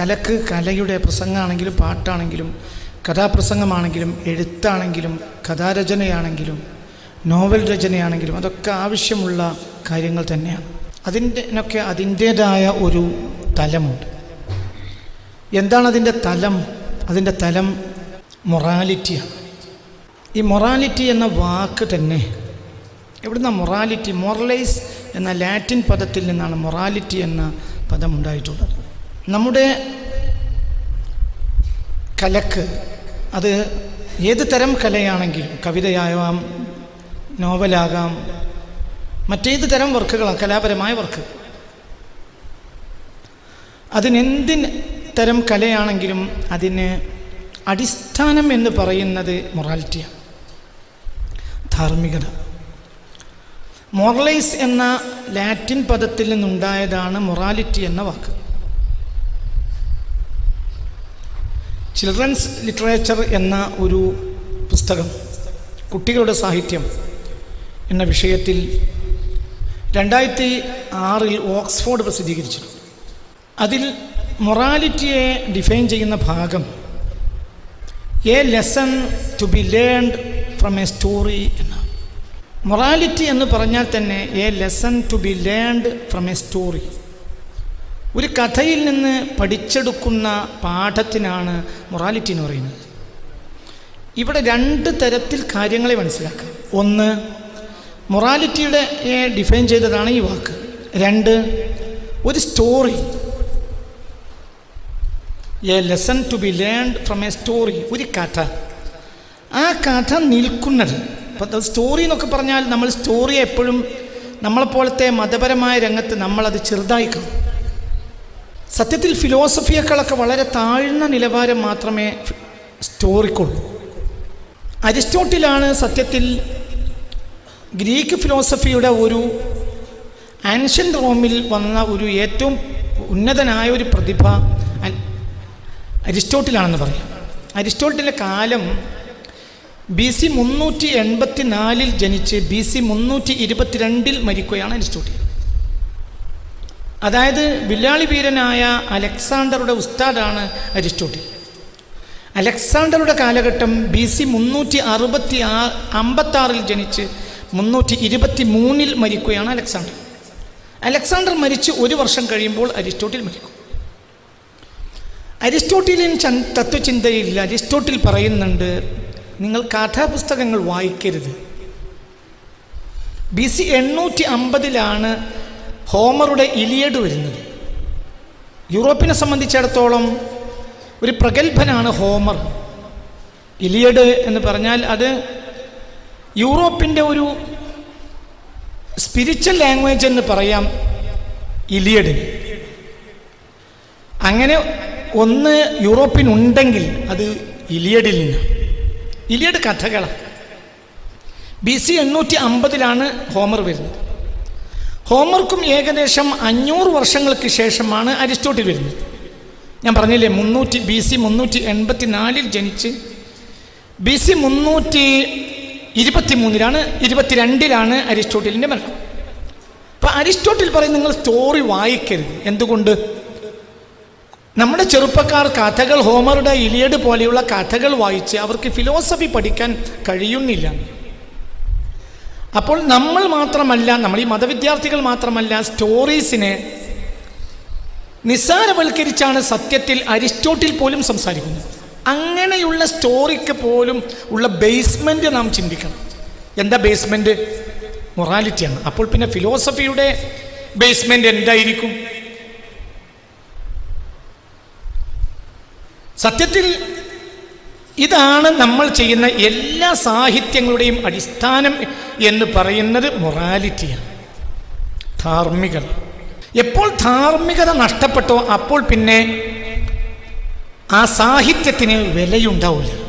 കലക്ക് കലയുടെ പ്രസംഗമാണെങ്കിലും പാട്ടാണെങ്കിലും കഥാപ്രസംഗമാണെങ്കിലും എഴുത്താണെങ്കിലും കഥാരചനയാണെങ്കിലും നോവൽ രചനയാണെങ്കിലും അതൊക്കെ ആവശ്യമുള്ള കാര്യങ്ങൾ തന്നെയാണ്. അതിന്റെനൊക്കെ അതിന്റേതായ ഒരു തലമുണ്ട്. എന്താണ് അതിന്റെ തലം? അതിന്റെ തലം മൊറാലിറ്റിയാണ്. ഈ മൊറാലിറ്റി എന്ന വാക്ക് തന്നെ എവിടുന്ന മൊറാലിറ്റി? മൊറലൈസ് എന്ന ലാറ്റിൻ പദത്തിൽ നിന്നാണ് മൊറാലിറ്റി എന്ന പദം ഉണ്ടായിട്ടുള്ളത്. നമ്മുടെ കലക്ക് അത് ഏത് തരം കലയാണെങ്കിലും കവിതയാകാം നോവലാകാം മറ്റേത് തരം വർക്കുകളാണ് കലാപരമായ വർക്ക്. അതിനെന്തിന് തരം കലയാണെങ്കിലും അതിന് അടിസ്ഥാനം എന്ന് പറയുന്നത് മൊറാലിറ്റിയാണ്. ധാർമ്മികത. മൊറലൈസ് എന്ന ലാറ്റിൻ പദത്തിൽ നിന്നുണ്ടായതാണ് മൊറാലിറ്റി എന്ന വാക്ക്. ചിൽഡ്രൻസ് ലിറ്ററേച്ചർ എന്ന ഒരു പുസ്തകം കുട്ടികളുടെ സാഹിത്യം എന്ന വിഷയത്തിൽ രണ്ടായിരത്തി ആറിൽ ഓക്സ്ഫോർഡ് പ്രസിദ്ധീകരിച്ചു അതിൽ മൊറാലിറ്റിയെ ഡിഫൈൻ ചെയ്യുന്ന ഭാഗം a lesson to be learned from a story എന്ന മൊറാലിറ്റി എന്ന് പറഞ്ഞാൽ തന്നെ a lesson to be learned from a story. ഒരു കഥയിൽ നിന്ന് പഠിച്ചെടുക്കുന്ന പാഠത്തിനാണ് മൊറാലിറ്റി എന്ന് പറയുന്നത്. ഇവിടെ രണ്ട് തരത്തിൽ കാര്യങ്ങളെ മനസ്സിലാക്കാം. ഒന്ന് മൊറാലിറ്റിയുടെ ഡിഫൈൻ ചെയ്തതാണ് ഈ വാക്ക്. രണ്ട് ഒരു story a lesson to be learned from a story ഒരു കഥ. ആ കഥ നിൽക്കുന്നത്. അപ്പം സ്റ്റോറി എന്നൊക്കെ പറഞ്ഞാൽ നമ്മൾ സ്റ്റോറി എപ്പോഴും നമ്മളെപ്പോലത്തെ മതപരമായ രംഗത്ത് നമ്മളത് ചെറുതായി കാണും. സത്യത്തിൽ ഫിലോസഫിയേക്കാളൊക്കെ വളരെ താഴ്ന്ന നിലവാരം മാത്രമേ സ്റ്റോറിക്കുള്ളൂ. അരിസ്റ്റോട്ടിലാണ് സത്യത്തിൽ ഗ്രീക്ക് ഫിലോസഫിയുടെ ഒരു ആൻഷ്യൻ റോമിൽ വന്ന ഒരു ഏറ്റവും ഉന്നതനായ ഒരു പ്രതിഭ അരിസ്റ്റോട്ടിലാണെന്ന് പറയാം. അരിസ്റ്റോട്ടിലെ കാലം ബി സി മുന്നൂറ്റി എൺപത്തി നാലിൽ ജനിച്ച് ബി സി മുന്നൂറ്റി ഇരുപത്തിരണ്ടിൽ മരിക്കുകയാണ് അരിസ്റ്റോട്ടിൽ. അതായത് വില്ലാളി വീരനായ അലക്സാണ്ടറുടെ ഉസ്താദാണ് അരിസ്റ്റോട്ടിൽ. അലക്സാണ്ടറുടെ കാലഘട്ടം ബി സി മുന്നൂറ്റി അറുപത്തി ആ അമ്പത്താറിൽ ജനിച്ച് മുന്നൂറ്റി ഇരുപത്തി മൂന്നിൽ മരിക്കുകയാണ് അലക്സാണ്ടർ. അലക്സാണ്ടർ മരിച്ച് ഒരു വർഷം കഴിയുമ്പോൾ അരിസ്റ്റോട്ടിൽ മരിക്കും. അരിസ്റ്റോട്ടിലിയൻ തത്വചിന്തയിൽ അരിസ്റ്റോട്ടിൽ പറയുന്നുണ്ട് നിങ്ങൾ കഥാപുസ്തകങ്ങൾ വായിക്കരുത്. ബി സി എണ്ണൂറ്റി അമ്പതിലാണ് ഹോമറുടെ ഇലിയഡ് വരുന്നത്. യൂറോപ്പിനെ സംബന്ധിച്ചിടത്തോളം ഒരു പ്രഗത്ഭനാണ് ഹോമർ. ഇലിയഡ് എന്ന് പറഞ്ഞാൽ അത് യൂറോപ്പിന്റെ ഒരു സ്പിരിച്വൽ ലാംഗ്വേജ് എന്ന് പറയാം ഇലിയഡിന്. അങ്ങനെ ഒന്ന് യൂറോപ്പിനുണ്ടെങ്കിൽ അത് ഇലിയഡിൽ നിന്ന്. ഇലിയഡ് കഥകളാണ് ബി സി എണ്ണൂറ്റി അമ്പതിലാണ് ഹോമർ വരുന്നത്. ഹോമർക്കും ഏകദേശം അഞ്ഞൂറ് വർഷങ്ങൾക്ക് ശേഷമാണ് അരിസ്റ്റോട്ടിൽ വരുന്നത്. ഞാൻ പറഞ്ഞില്ലേ മുന്നൂറ്റി ബി സി മുന്നൂറ്റി എൺപത്തി നാലിൽ ജനിച്ച് ബി സി മുന്നൂറ്റി ഇരുപത്തി മൂന്നിലാണ് ഇരുപത്തിരണ്ടിലാണ് അരിസ്റ്റോട്ടിലിന്റെ മരണം. അപ്പം അരിസ്റ്റോട്ടിൽ പറയും നിങ്ങൾ സ്റ്റോറി വായിക്കരുത്. എന്തുകൊണ്ട്? നമ്മുടെ ചെറുപ്പക്കാർ കഥകൾ ഹോമറുടെ ഇലിയഡ് പോലെയുള്ള കഥകൾ വായിച്ച് അവർക്ക് ഫിലോസഫി പഠിക്കാൻ കഴിയുന്നില്ല. അപ്പോൾ നമ്മൾ മാത്രമല്ല നമ്മൾ ഈ മതവിദ്യാർത്ഥികൾ മാത്രമല്ല സ്റ്റോറീസിനെ നിസ്സാരവൽക്കരിച്ചാണ് സത്യത്തിൽ അരിസ്റ്റോട്ടിൽ പോലും സംസാരിക്കുന്നത്. അങ്ങനെയുള്ള സ്റ്റോറിക്ക് പോലും ഉള്ള ബേസ്മെന്റ് നാം ചിന്തിക്കണം. എന്താ ബേസ്മെന്റ് മൊറാലിറ്റിയാണ്. അപ്പോൾ പിന്നെ ഫിലോസഫിയുടെ ബേസ്മെന്റ് എന്തായിരിക്കും? സത്യത്തിൽ ഇതാണ് നമ്മൾ ചെയ്യുന്ന എല്ലാ സാഹിത്യങ്ങളുടെയും അടിസ്ഥാനം എന്ന് പറയുന്നത് മൊറാലിറ്റിയാണ്. ധാർമ്മികത. എപ്പോൾ ധാർമ്മികത നഷ്ടപ്പെട്ടോ അപ്പോൾ പിന്നെ ആ സാഹിത്യത്തിന് വിലയുണ്ടാവില്ല.